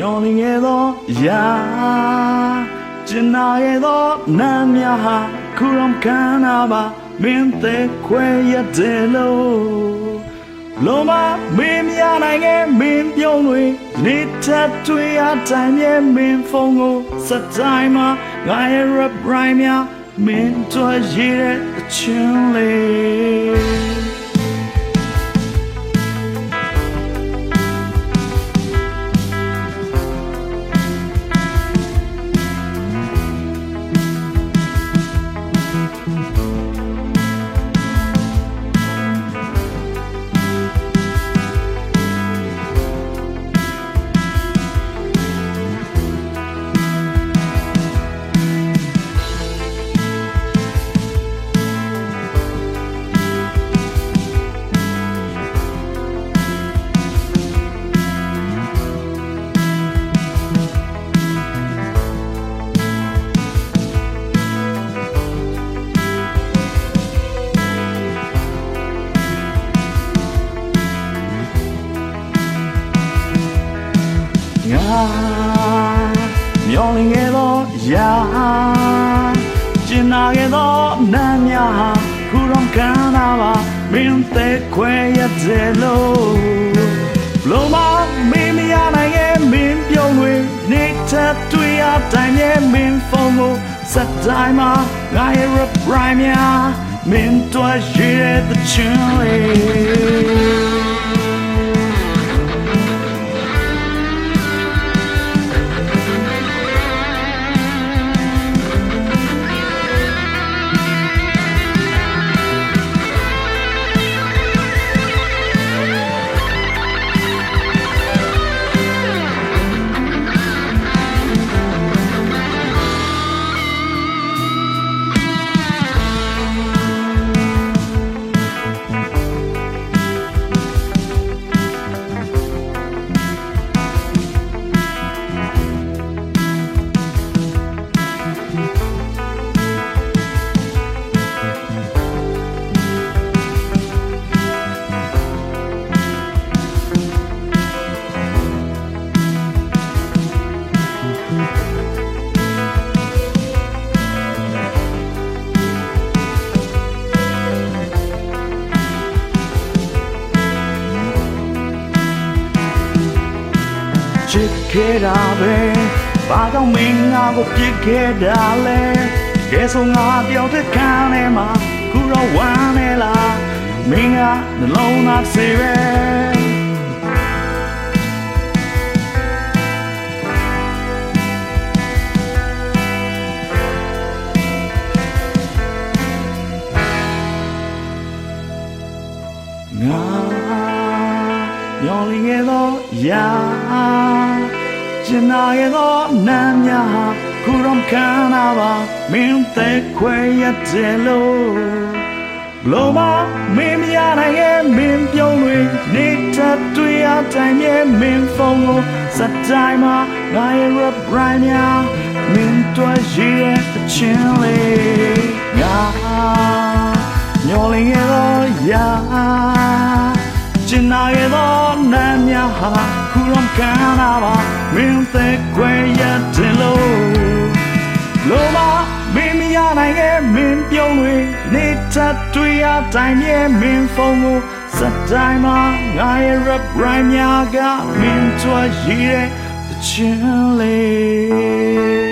ငါမျောလင်းခဲ့သောရာကျင်နာရဲ့သောနာမည်ဟာခုတော့ခန္ဓာပါမင်းသက်ခွဲရတဲ့လို့လုံးမမင်းမြနိုင်ရဲ့မင်းပြုံးတွေနေထတွေ့အတိုင်းရဲ့မင်းဖုန်းကိုစတိုင်းမှာငါရဲ့ rap rhyme များမင်းတို့ရည်တဲ့အချင်းလေး မျောလင်းခဲ့သောရာကျင်နာခဲ့သောနာများဟာခုတော့ကန်းလာပါမင်းသက်ခွဲရတဲ့လို့လုံးမမင်းမရနိုင်ရဲ့မင်းပြုံးတွေနေထတွေ့အတိုင်းရဲ့မင်းဖုန်းကိုစက်တိုင်းမှာငါရဲ့ rap rhyme များမင်းတို့ရှိတဲ့ချင်လေး ချစ်ခဲ့တာပဲဘာကြောင့်မင်းငါကိုပြစ်ခဲ့တာလဲကဲဆိုငါတယောက်တည်းခံနေမှာခုတော့ဝမ်းနေလားမင်းကနှလုံးသားစေပဲ မျောလင်းခဲ့သောရာကျင်နာခဲ့သောနာများဟာခုတော့ခံနာပါမင်းသက်ခွဲရတဲ့လို့လုံးမမင်းမရနိုင်ရဲ့မင်းပြုံးတွေနေတတ်တွေ့အတိုင်းရဲ့မင်းဖုန်းကိုစတိုင်းမှာငါရဲ့ rap rhyme များမင်းတို့ရည်ရဲ့အချင်းလေးငါမျောလင်းခဲ့သောရာ ကျင်နာရဲ့သောနာများဟာခုတော့ခံနာပါမင်းသက်ခွဲရတဲ့လို့လောမမင်းမရနိုင်ရဲ့မင်းပြုံးတွေနေတတ်တွေ့အတိုင်းရဲ့မင်းဖုန်းကိုစတိုင်းမှာငါရဲ့ rap rhyme များကမင်းတို့ရည်တဲ့ချင်လေး